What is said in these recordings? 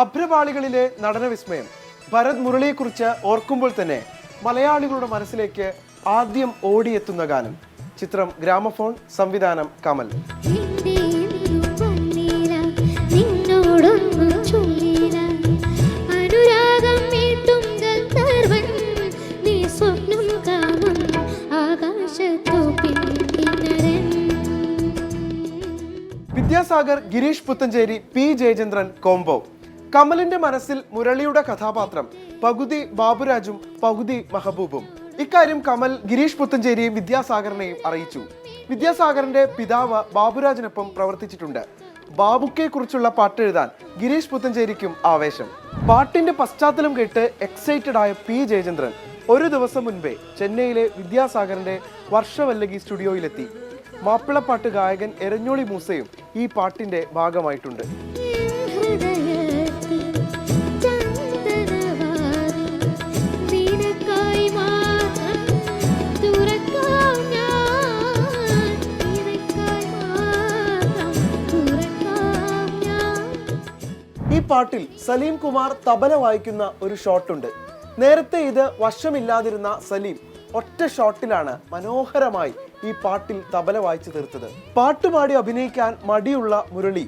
അഭ്രപാളികളിലെ നടനവിസ്മയം. ഭരത് മുരളിയെക്കുറിച്ച് ഓർക്കുമ്പോൾ തന്നെ മലയാളികളുടെ മനസ്സിലേക്ക് ആദ്യം ഓടിയെത്തുന്ന ഗാനം. ചിത്രം ഗ്രാമഫോൺ സംവിധാനം Kamal. Vidyasagar Gireesh Puthenchery P Jayachandran combo. കമലിന്റെ മനസ്സിൽ മുരളിയുടെ കഥാപാത്രം പകുതി ബാബുരാജും പകുതി മഹബൂബും. ഇക്കാര്യം കമൽ ഗിരീഷ് പുത്തഞ്ചേരിയും വിദ്യാസാഗറിനെയും അറിയിച്ചു. വിദ്യാസാഗറിന്റെ പിതാവ് ബാബുരാജിനൊപ്പം പ്രവർത്തിച്ചിട്ടുണ്ട്. ബാബുക്കെ കുറിച്ചുള്ള പാട്ടെഴുതാൻ ഗിരീഷ് പുത്തഞ്ചേരിക്കും ആവേശം. പാട്ടിന്റെ പശ്ചാത്തലം കേട്ട് എക്സൈറ്റഡ് ആയ പി ജയചന്ദ്രൻ ഒരു ദിവസം മുൻപേ ചെന്നൈയിലെ വിദ്യാസാഗറിന്റെ വർഷവല്ലകി സ്റ്റുഡിയോയിലെത്തി. മാപ്പിളപ്പാട്ട് ഗായകൻ എരഞ്ഞോളി മൂസയും ഈ പാട്ടിന്റെ ഭാഗമായിട്ടുണ്ട്. പാട്ടിൽ സലീം കുമാർ തബല വായിക്കുന്ന ഒരു ഷോട്ടുണ്ട്. നേരത്തെ ഇത് വശമില്ലാതിരുന്ന സലീം ഒറ്റ ഷോട്ടിലാണ് മനോഹരമായി ഈ പാട്ടിൽ തബല വായിച്ചു തീർത്തത്. പാട്ടുപാടി അഭിനയിക്കാൻ മടിയുള്ള മുരളി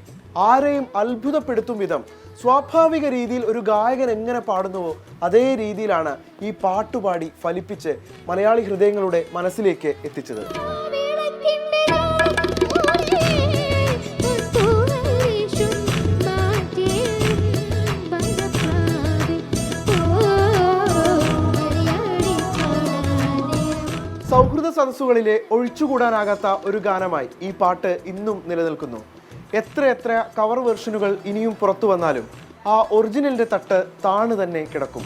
ആരെയും അത്ഭുതപ്പെടുത്തും വിധം സ്വാഭാവിക രീതിയിൽ ഒരു ഗായകൻ എങ്ങനെ പാടുന്നുവോ അതേ രീതിയിലാണ് ഈ പാട്ടുപാടി ഫലിപ്പിച്ച് മലയാളി ഹൃദയങ്ങളുടെ മനസ്സിലേക്ക് എത്തിച്ചത്. സദസ്സുകളിലെ ഒഴിച്ചുകൂടാനാകാത്ത ഒരു ഗാനമായി ഈ പാട്ട് ഇന്നും നിലനിൽക്കുന്നു. എത്ര എത്ര കവർ വെർഷനുകൾ ഇനിയും പുറത്തു വന്നാലും ആ ഒറിജിനലിന്റെ തട്ട് താണു തന്നെ കിടക്കും.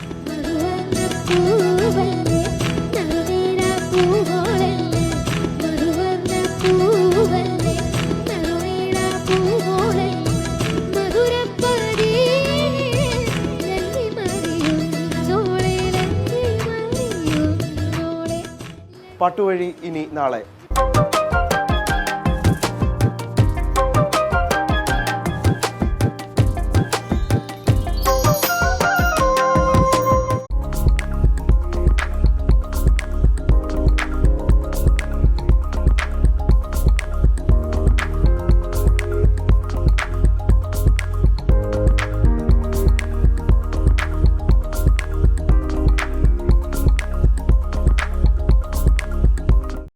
പാട്ടുവഴി ഇനി നാളെ.